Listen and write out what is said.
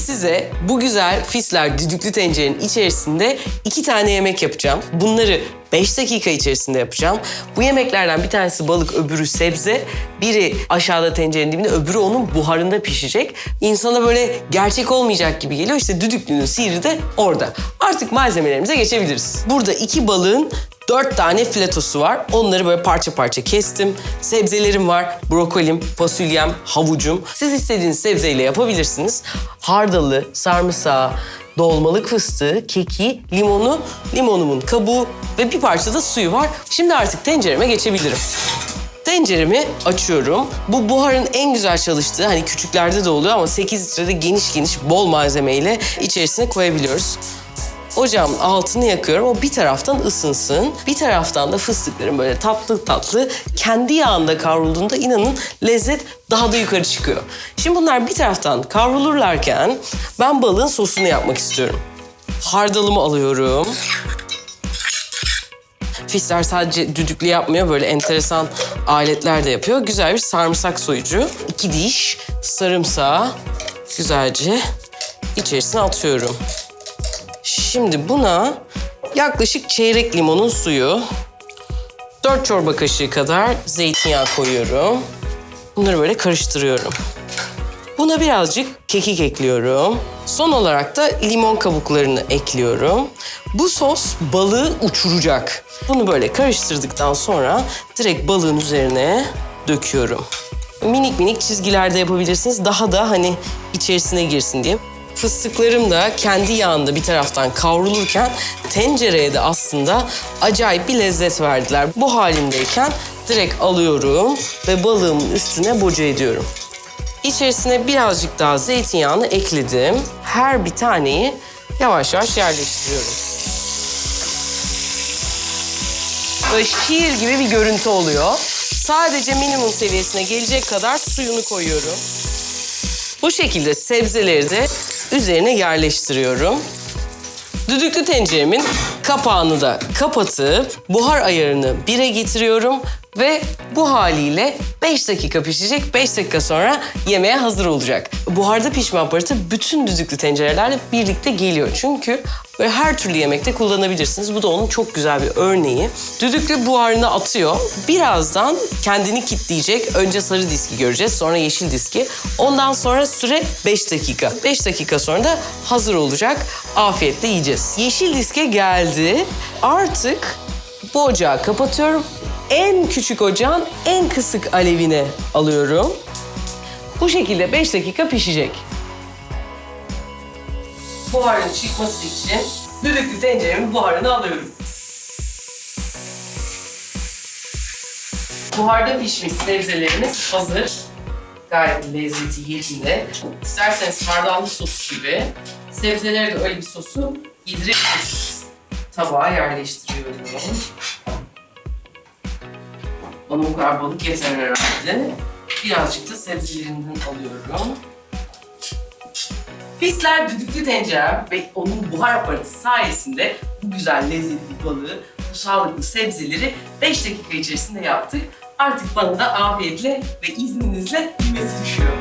size bu güzel fisler düdüklü tencerenin içerisinde iki tane yemek yapacağım. Bunları 5 dakika içerisinde yapacağım. Bu yemeklerden bir tanesi balık, öbürü sebze. Biri aşağıda tencerenin dibinde, öbürü onun buharında pişecek. İnsana böyle gerçek olmayacak gibi geliyor. İşte düdüklünün sihri de orada. Artık malzemelerimize geçebiliriz. Burada iki balığın Dört tane filetosu var. Onları böyle parça parça kestim. Sebzelerim var. Brokolim, fasulyem, havucum. Siz istediğiniz sebzeyle yapabilirsiniz. Hardalı, sarımsağı, dolmalık fıstığı, keki, limonu, limonumun kabuğu ve bir parça da suyu var. Şimdi artık tencereme geçebilirim. Tenceremi açıyorum. Bu buharın en güzel çalıştığı hani küçüklerde de oluyor ama 8 litrede geniş geniş bol malzemeyle içerisine koyabiliyoruz. Ocağın altını yakıyorum. O bir taraftan ısınsın. Bir taraftan da fıstıkların böyle tatlı tatlı kendi yağında kavrulduğunda inanın lezzet daha da yukarı çıkıyor. Şimdi bunlar bir taraftan kavrulurlarken ben balığın sosunu yapmak istiyorum. Hardalımı alıyorum. Fisler sadece düdüklü yapmıyor. Böyle enteresan aletler de yapıyor. Güzel bir sarımsak soyucu. iki diş sarımsağı güzelce içerisine atıyorum. Şimdi buna yaklaşık çeyrek limonun suyu, 4 çorba kaşığı kadar zeytinyağı koyuyorum. Bunları böyle karıştırıyorum. Buna birazcık kekik ekliyorum. Son olarak da limon kabuklarını ekliyorum. Bu sos balığı uçuracak. Bunu böyle karıştırdıktan sonra direkt balığın üzerine döküyorum. Minik minik çizgiler de yapabilirsiniz. Daha da hani içerisine girsin diye. Fıstıklarım da kendi yağında bir taraftan kavrulurken tencereye de aslında acayip bir lezzet verdiler. Bu halindeyken direkt alıyorum ve balığımın üstüne boca ediyorum. İçerisine birazcık daha zeytinyağını ekledim. Her bir taneyi yavaş yavaş yerleştiriyorum. Böyle şiir gibi bir görüntü oluyor. Sadece minimum seviyesine gelecek kadar suyunu koyuyorum. Bu şekilde sebzeleri de üzerine yerleştiriyorum. Düdüklü tenceremin kapağını da kapatıp buhar ayarını 1'e getiriyorum ve bu haliyle 5 dakika pişecek. 5 dakika sonra yemeğe hazır olacak. Buharda pişme aparatı bütün düdüklü tencerelerle birlikte geliyor. Çünkü böyle her türlü yemekte kullanabilirsiniz. Bu da onun çok güzel bir örneği. Düdüklü buharını atıyor. Birazdan kendini kitleyecek. Önce sarı diski göreceğiz, sonra yeşil diski. Ondan sonra süre 5 dakika. 5 dakika sonra da hazır olacak. Afiyetle yiyeceğiz. Yeşil diske geldi. Artık bu ocağı kapatıyorum. En küçük ocağın en kısık alevine alıyorum. Bu şekilde 5 dakika pişecek. Buharın çıkması için düdüklü tenceremin buharını alıyorum. Buharda pişmiş sebzelerimiz hazır. Gayet lezzeti yerinde. İsterseniz hardallı sos gibi sebzeleri de öyle bir sosu yedirebilirsiniz. Tabağa yerleştiriyorum. Bana bu kadar balık yeter herhalde. Birazcık da sebzelerinden alıyorum. Fisler düdüklü tencere ve onun buhar aparatı sayesinde bu güzel lezzetli balığı, bu sağlıklı sebzeleri 5 dakika içerisinde yaptık. Artık bana da afiyetle ve izninizle yemesi düşüyor.